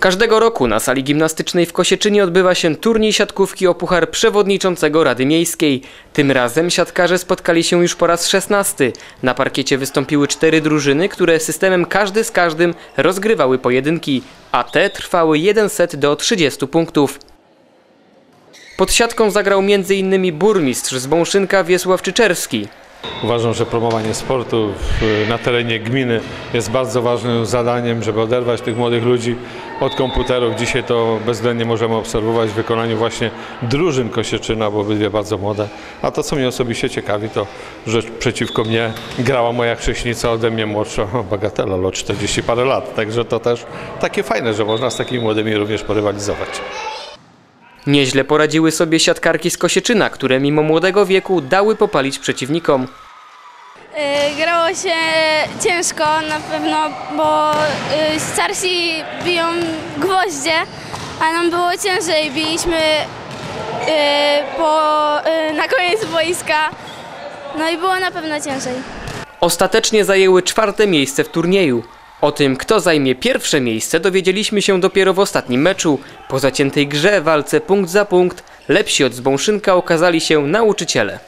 Każdego roku na sali gimnastycznej w Kosieczynie odbywa się turniej siatkówki o Puchar Przewodniczącego Rady Miejskiej. Tym razem siatkarze spotkali się już po raz szesnasty. Na parkiecie wystąpiły cztery drużyny, które systemem każdy z każdym rozgrywały pojedynki, a te trwały jeden set do 30 punktów. Pod siatką zagrał m.in. burmistrz z Bąszynka Wiesław Czyczerski. Uważam, że promowanie sportu na terenie gminy jest bardzo ważnym zadaniem, żeby oderwać tych młodych ludzi od komputerów. Dzisiaj to bezwzględnie możemy obserwować w wykonaniu właśnie drużyn Kosieczyna, bo obydwie bardzo młode. A to, co mnie osobiście ciekawi, to, że przeciwko mnie grała moja chrześnica ode mnie młodsza, bagatela, o 40 parę lat. Także to też takie fajne, że można z takimi młodymi również porywalizować. Nieźle poradziły sobie siatkarki z Kosieczyna, które mimo młodego wieku dały popalić przeciwnikom. Y, Grało się ciężko na pewno, bo y, starsi biją gwoździe, a nam było ciężej. Biliśmy y, po, na koniec boiska, no i było na pewno ciężej. Ostatecznie zajęły czwarte miejsce w turnieju. O tym, kto zajmie pierwsze miejsce, dowiedzieliśmy się dopiero w ostatnim meczu. Po zaciętej grze, walce punkt za punkt, lepsi od Zbąszynka okazali się nauczyciele.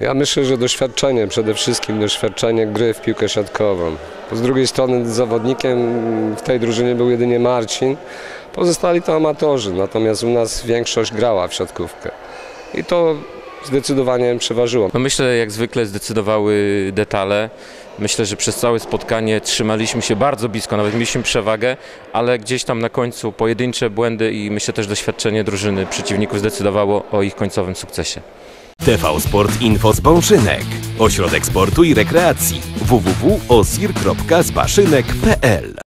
Ja myślę, że doświadczenie, przede wszystkim doświadczenie gry w piłkę siatkową. Z drugiej strony zawodnikiem w tej drużynie był jedynie Marcin. Pozostali to amatorzy, natomiast u nas większość grała w siatkówkę. I to zdecydowanie przeważyło. No myślę, jak zwykle zdecydowały detale. Myślę, że przez całe spotkanie trzymaliśmy się bardzo blisko, nawet mieliśmy przewagę, ale gdzieś tam na końcu pojedyncze błędy i myślę też doświadczenie drużyny przeciwników zdecydowało o ich końcowym sukcesie. TV Sport Info z Bąszynek. Ośrodek sportu i rekreacji. www.osir.zbaszynek.pl